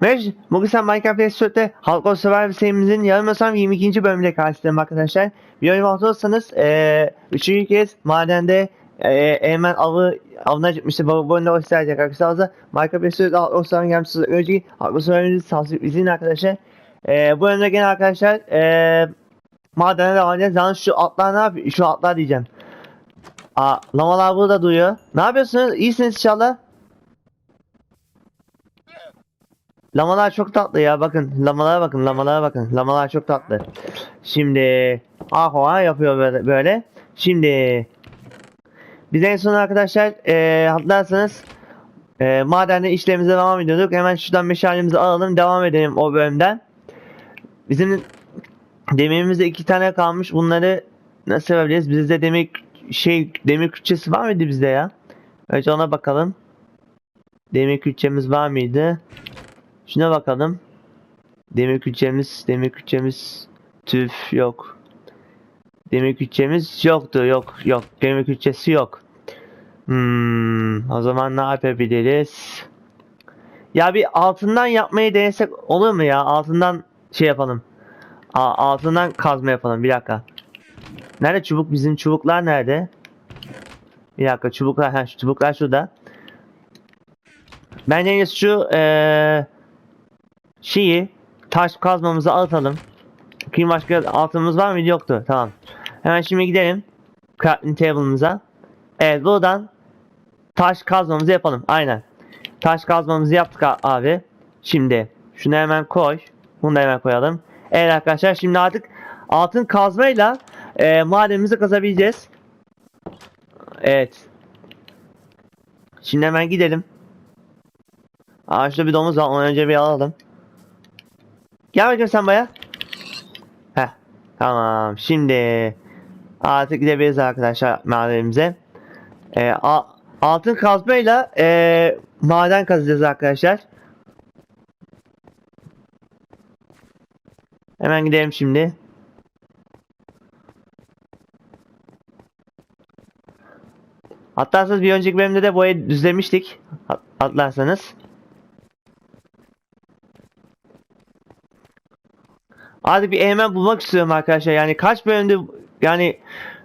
Merhaba, bugün sen Minecraft Restoran'da Halk Survivor serimizin yanılmıyorsam 22. bölümüyle karşılayalım arkadaşlar. Oyun olursanız eee üçüncü kez madende eee Eymen avı avına çıkmıştı. Bu bölümde o isterecek arkadaşlar. Minecraft Restoran'da Halk Survivor'ın gelmişti. Önce Halk Survivor'ın sağlık izleyin arkadaşlar. Eee bu bölümde gene arkadaşlar eee madene devam edeceğiz. Yalnız şu atlar ne yapıyor? Şu atlar diyeceğim. Aa, lamalar burada duruyor. Ne yapıyorsunuz? İyisiniz inşallah. Lamalar çok tatlı ya bakın. Lamalara bakın. Lamalara bakın. Lamalar çok tatlı. Şimdi ah yapıyor böyle, böyle. Şimdi biz en son arkadaşlar eee hatırlarsanız eee madende işlerimize devam ediyorduk. Hemen şuradan meşalemizi alalım. Devam edelim o bölümden. Bizim demirimizde iki tane kalmış. Bunları nasıl yapabiliriz? Bizde demir şey demir küçesi var mıydı bizde ya? Önce ona bakalım. Demir küçemiz var mıydı? Şuna bakalım. Demir küçemiz, demir küçemiz tüf yok. Demir küçemiz yoktu, yok, yok. Demir küçesi yok. Hmm, o zaman ne yapabiliriz? Ya bir altından yapmayı denesek olur mu ya? Altından şey yapalım. A altından kazma yapalım. Bir dakika. Nerede çubuk? Bizim çubuklar nerede? Bir dakika çubuklar. Ha, çubuklar şurada. Ben en şu eee şeyi taş kazmamızı atalım. Bakayım başka altımız var mı? Yoktu. Tamam. Hemen şimdi gidelim. Crafting table'ımıza. Evet buradan taş kazmamızı yapalım. Aynen. Taş kazmamızı yaptık abi. Şimdi şunu hemen koy. Bunu da hemen koyalım. Evet arkadaşlar şimdi artık altın kazmayla e, madenimizi kazabileceğiz. Evet. Şimdi hemen gidelim. Aa bir domuz var. Onu önce bir alalım. Gel bakayım sen baya. Heh. Tamam. Şimdi artık gidebiliriz arkadaşlar madenimize. A- altın kazmayla ee, maden kazacağız arkadaşlar. Hemen gidelim şimdi. Hatta siz bir önceki bölümde de boyayı düzlemiştik. Hat- Artık bir eğmen bulmak istiyorum arkadaşlar. Yani kaç bölümdü yani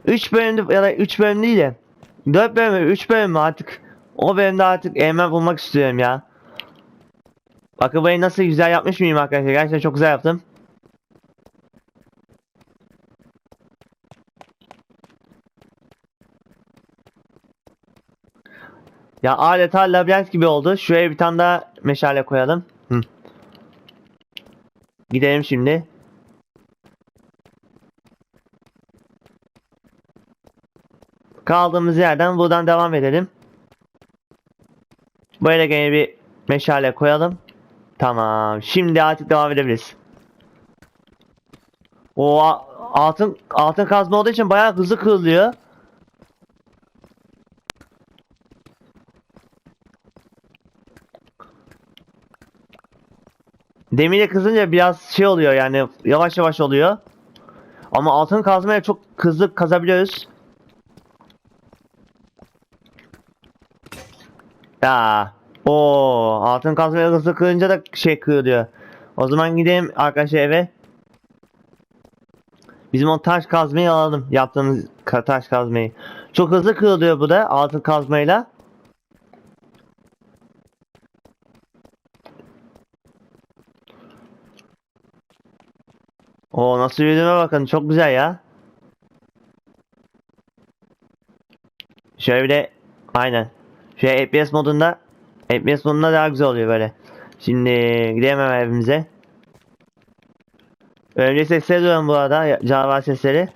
3 bölümdü ya da 3 bölüm değil de 4 bölüm mü 3 bölüm artık o bölümde artık eğmen bulmak istiyorum ya. Bakın burayı nasıl güzel yapmış mıyım arkadaşlar? Gerçekten çok güzel yaptım. Ya adeta labirent gibi oldu. Şuraya bir tane daha meşale koyalım. Hı. Gidelim şimdi. Kaldığımız yerden buradan devam edelim. Böyle gene bir meşale koyalım. Tamam. Şimdi artık devam edebiliriz. O altın altın kazma olduğu için bayağı hızlı kırılıyor. Demire kızınca biraz şey oluyor yani yavaş yavaş oluyor. Ama altın kazmaya çok hızlı kazabiliyoruz. Ya. O altın kazmaya hızlı kırınca da şey kırılıyor. O zaman gidelim arkadaşlar eve. Bizim o taş kazmayı alalım. Yaptığımız taş kazmayı. Çok hızlı kırılıyor bu da altın kazmayla. O nasıl yürüdüğüme bakın çok güzel ya. Şöyle aynen. Şöyle FPS modunda FPS modunda daha güzel oluyor böyle. Şimdi gidelim hemen evimize. Önce sesleri duyuyorum bu arada. Canavar sesleri.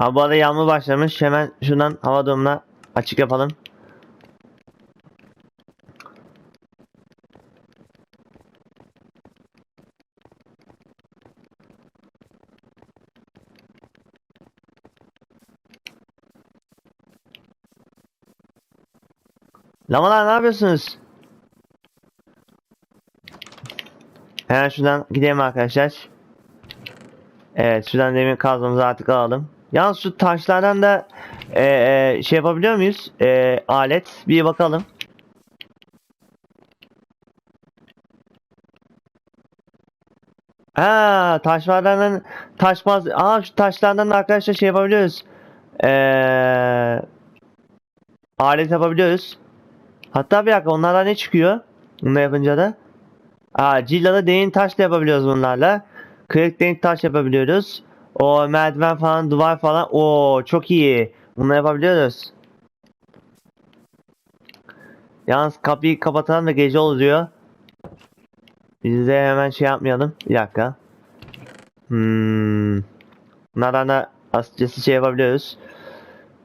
Abi bu arada yağmur başlamış. Hemen şuradan hava durumuna açık yapalım. Lamalar ne yapıyorsunuz? Hemen şuradan gidelim arkadaşlar. Evet şuradan demir kazmamızı artık alalım. Yalnız şu taşlardan da e, e, şey yapabiliyor muyuz? E, alet. Bir bakalım. Ha taşlardan taşmaz. Aa şu taşlardan da arkadaşlar şey yapabiliyoruz. Eee alet yapabiliyoruz. Hatta bir dakika onlardan ne çıkıyor? Bunu yapınca da. Aa cillalı derin taş da yapabiliyoruz bunlarla. Kırık derin taş yapabiliyoruz. O merdiven falan duvar falan. Oo çok iyi. Bunu yapabiliyoruz. Yalnız kapıyı kapatalım da gece oluyor. Biz de hemen şey yapmayalım. Bir dakika. Hmm. Bunlardan da açıkçası şey yapabiliyoruz.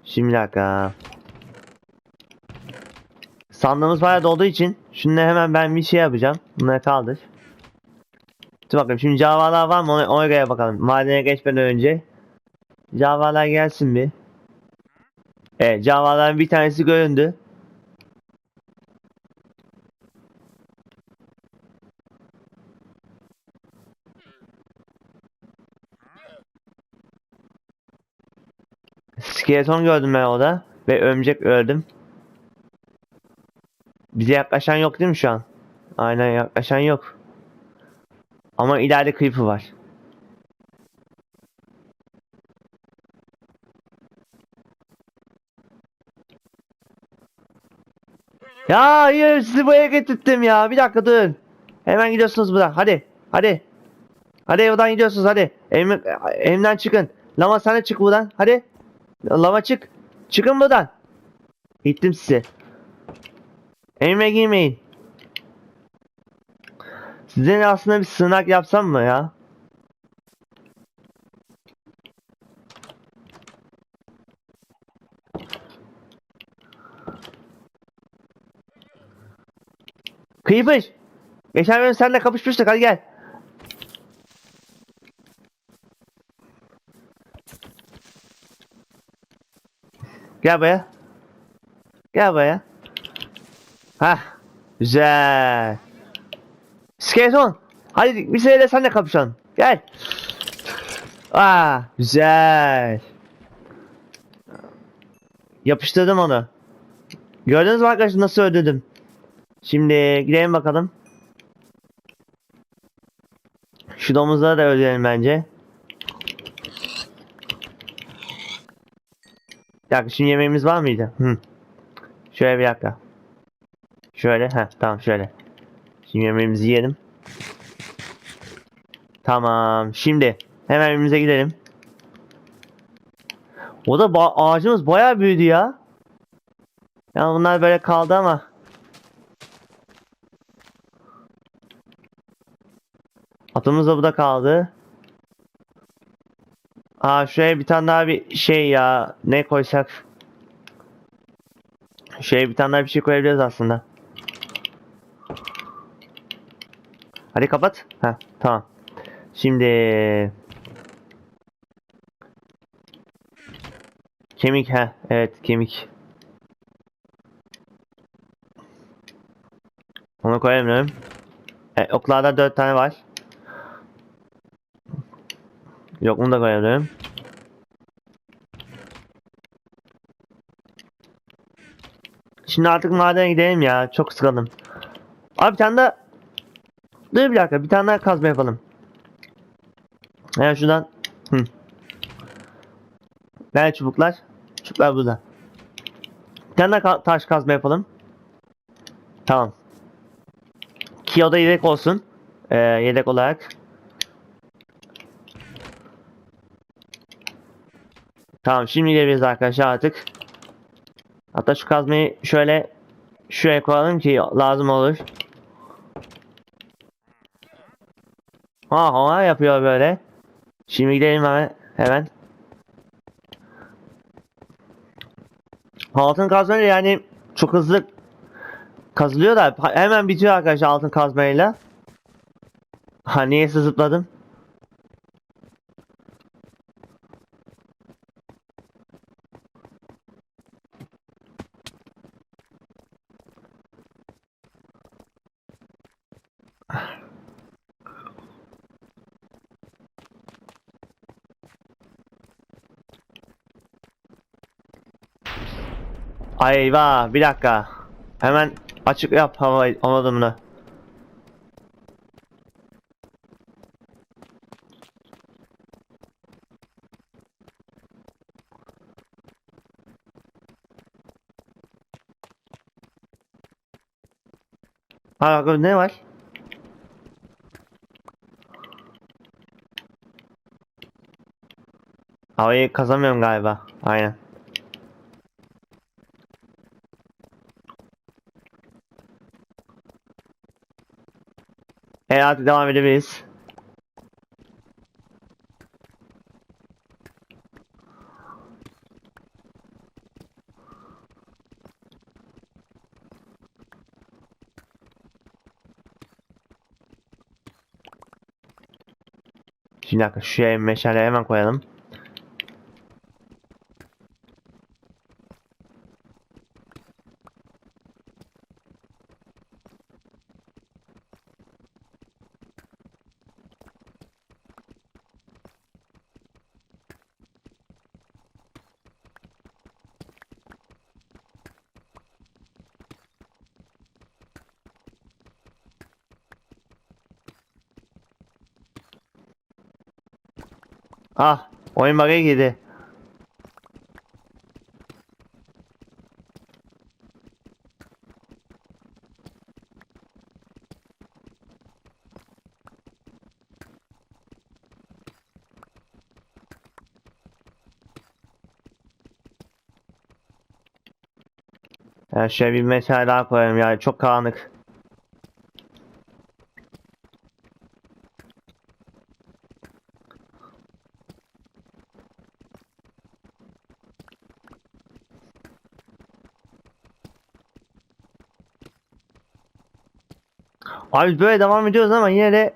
Şimdi bir dakika. Sandığımız bayağı dolduğu için şunu hemen ben bir şey yapacağım. Bunları kaldır. Dur bakalım şimdi cavalar var mı ona, ona göre bakalım. Madene geçmeden önce. Cavalar gelsin bir. Evet cavaların bir tanesi göründü. Skeleton gördüm ben orada. Ve örümcek öldüm. Bize yaklaşan yok değil mi şu an? Aynen yaklaşan yok. Ama ileride creeper var. Ya hayır sizi buraya getirttim ya. Bir dakika durun. Hemen gidiyorsunuz buradan. Hadi. Hadi. Hadi buradan gidiyorsunuz hadi. Evim, evimden çıkın. Lama sen de çık buradan. Hadi. Lama çık. Çıkın buradan. Gittim size. Evime girmeyin. Size aslında bir sığınak yapsam mı ya? Creeper. Geçen bölüm seninle kapışmıştık hadi gel. Gel buraya. Gel buraya. Hah. Güzel. Skeleton. Hadi bir seneyle sen de kapışalım. Gel. Aa, güzel. Yapıştırdım onu. Gördünüz mü arkadaşlar nasıl öldürdüm? Şimdi gidelim bakalım. Şu domuzları da öldürelim bence. Bir şimdi yemeğimiz var mıydı? Hı. Şöyle bir dakika. Şöyle ha tamam şöyle. Şimdi yemeğimizi yiyelim. Tamam şimdi hemen evimize gidelim. O da ba- ağacımız bayağı büyüdü ya. Ya bunlar böyle kaldı ama. Atımız da burada kaldı. Aa şuraya bir tane daha bir şey ya. Ne koysak? Şuraya bir tane daha bir şey koyabiliriz aslında. Hadi kapat. Ha tamam. Şimdi kemik ha evet kemik. Onu koyamıyorum. E, oklarda dört tane var. Yok bunu da koyamıyorum. Şimdi artık madene gidelim ya. Çok sıkıldım. Abi bir tane daha Dur bir dakika bir tane daha kazma yapalım. Hemen şuradan. Hı. Nerede çubuklar? Çubuklar burada. Bir tane daha taş kazma yapalım. Tamam. Ki da yedek olsun. Ee, yedek olarak. Tamam şimdi gidebiliriz arkadaşlar artık. Hatta şu kazmayı şöyle şuraya koyalım ki lazım olur. Ha hava yapıyor böyle. Şimdi gidelim hemen. hemen. Altın kazmayla yani çok hızlı kazılıyor da hemen bitiyor arkadaşlar altın kazmayla. Ha niye zıpladım? Ay eyvah bir dakika. Hemen açık yap hava anladımını. Ha bakalım ne var? Havayı kazamıyorum galiba. Aynen. Artık devam edebiliriz. Şimdi dakika şuraya meşale hemen koyalım. Ah oyun bug'a girdi. Ya şöyle bir mesai daha koyalım ya çok karanlık. Abi böyle devam ediyoruz ama yine de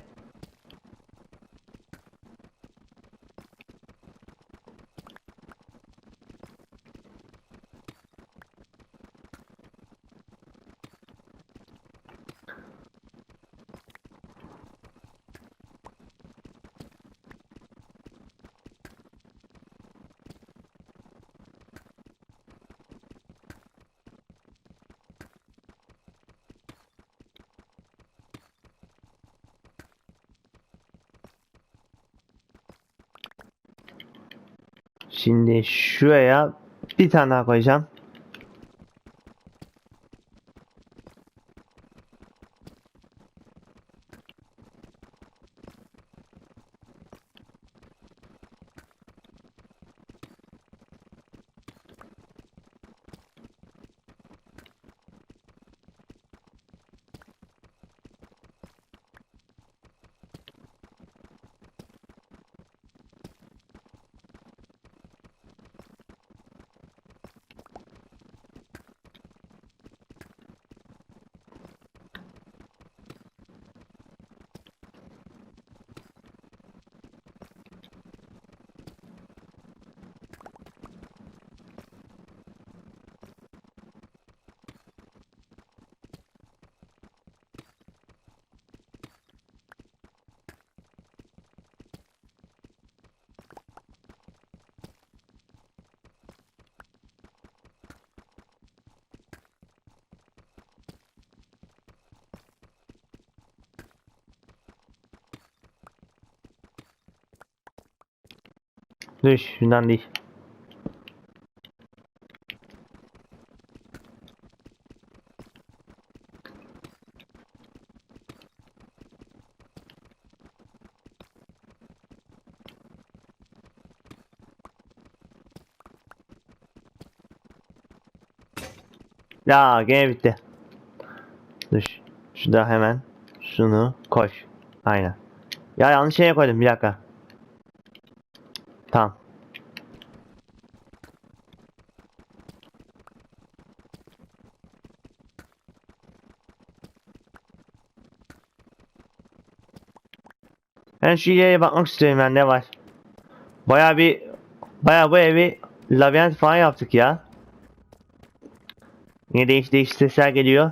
Şimdi şuraya bir tane daha koyacağım. Dur şundan değil. Ya gene bitti. Dur. Şurada hemen şunu koy. Aynen. Ya yanlış şeye koydum bir dakika. Tamam. Ben şu yere bakmak istiyorum ben ne var. Baya bir baya bu evi labirent falan yaptık ya. Yine değiş değiş sesler geliyor.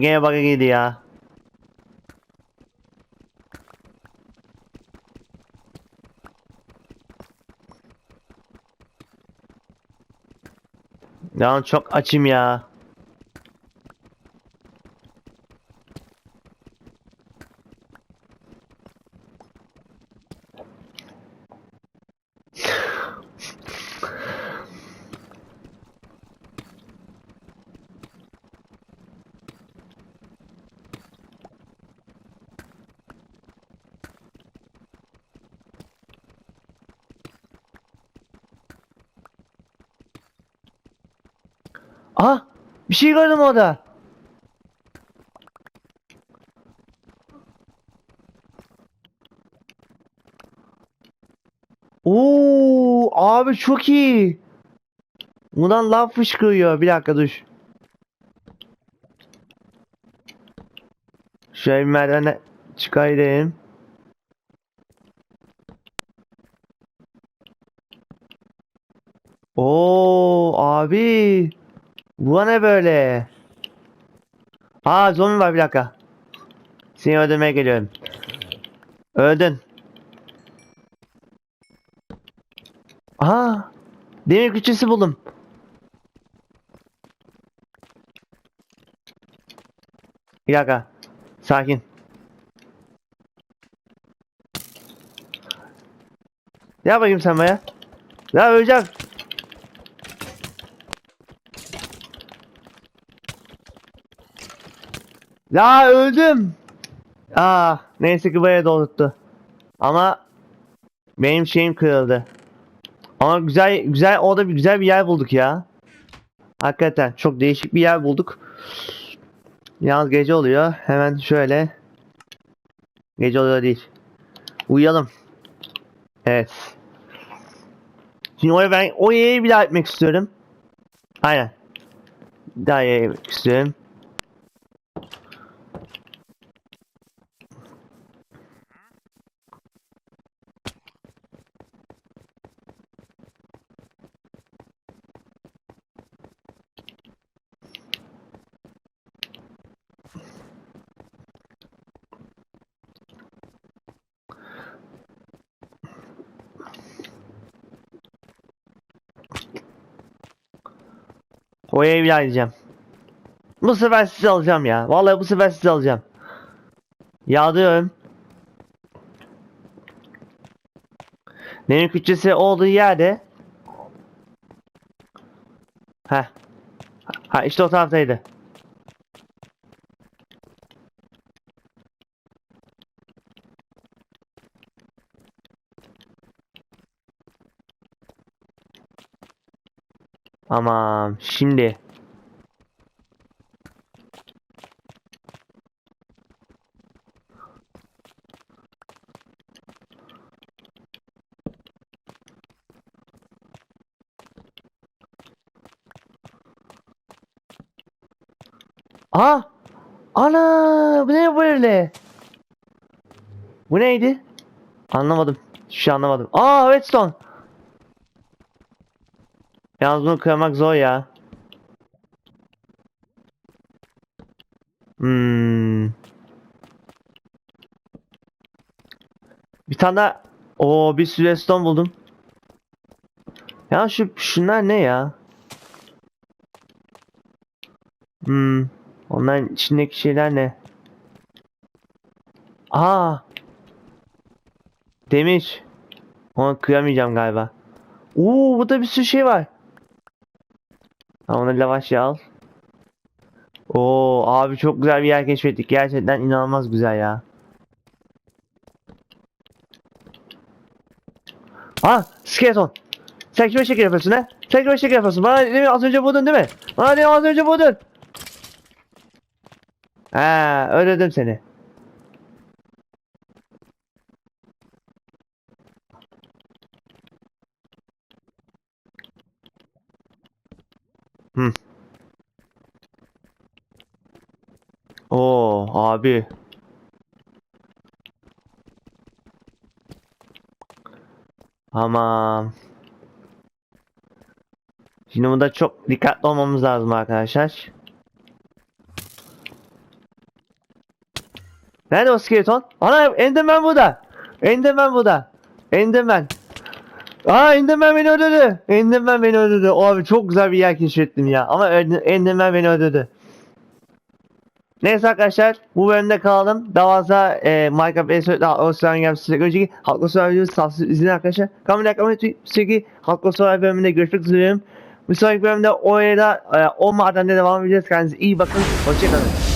bir şey vardı. Oyun gene bug'a girdi ya. Ya çok açım ya. Aha! Bir şey gördüm orada. Oo, abi çok iyi. Bundan lav fışkırıyor. Bir dakika dur. Şöyle bir çıkayım. Oo abi. Bu ne böyle? Aa zombi var bir dakika. Seni öldürmeye geliyorum. Öldün. Aha. Demir küçüsü buldum. Bir dakika. Sakin. Ya bakayım sen baya. Ya öleceğim. Ya öldüm. Aa, neyse ki buraya doldurttu. Ama benim şeyim kırıldı. Ama güzel güzel orada bir güzel bir yer bulduk ya. Hakikaten çok değişik bir yer bulduk. Yalnız gece oluyor. Hemen şöyle. Gece oluyor değil. Uyuyalım. Evet. Şimdi oraya ben o yeri bir daha etmek istiyorum. Aynen. Daha etmek istiyorum. O evi alacağım. Bu sefer sizi alacağım ya. Vallahi bu sefer sizi alacağım. Yağdıyorum. Benim küçüsü olduğu yerde. Ha. Ha işte o taraftaydı. Tamam şimdi. Aa! Ana! Bu ne böyle? Bu neydi? Anlamadım. Hiçbir şey anlamadım. Aa redstone. Yalnız bunu kırmak zor ya. Hmm. Bir tane daha. Oo bir sürü redstone buldum. Ya şu şunlar ne ya? Hmm. Onların içindeki şeyler ne? Aa. Demir. Onu kıramayacağım galiba. Oo burada bir sürü şey var. Ha, onu lavaşya al. Oo abi çok güzel bir yer keşfettik. Gerçekten inanılmaz güzel ya. Ha skeleton. Sen kime şekil yapıyorsun ha? Sen kime şekil yapıyorsun? Bana değil mi? az önce vurdun değil mi? Bana değil mi? az önce vurdun. Ha öldürdüm seni. Hı. Oo abi. Tamam. Şimdi bunda çok dikkatli olmamız lazım arkadaşlar. Nerede o skeleton? Ana Enderman burada. Enderman burada. Enderman. Aa Enderman beni öldürdü. Enderman beni öldürdü. Abi çok güzel bir yer keşfettim ya. Ama Ender- Enderman beni öldürdü. Neyse arkadaşlar bu bölümde kalalım. Daha fazla e, Minecraft Esoy'da Avustralya gelmiş size önceki Halkla Sorar videosu tavsiye izleyin arkadaşlar. Kamera ekranı sürekli Halkla Sorar bölümünde görüşmek üzere. Bir sonraki bölümde o yere e, o madende devam edeceğiz. Kendinize iyi bakın. Hoşçakalın.